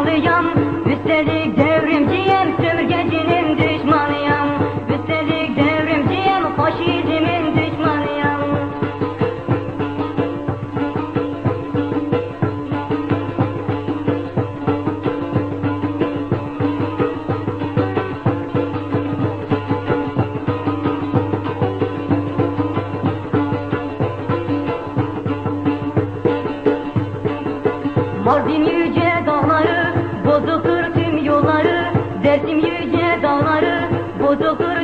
düşmanıyam Üstelik devrimciyem sömürgecinin düşmanıyam. Üstelik devrimciyem faşizmin düşmanıyam. Mardin yüce Bozukur tüm yolları, dersim yüce dağları Bozukur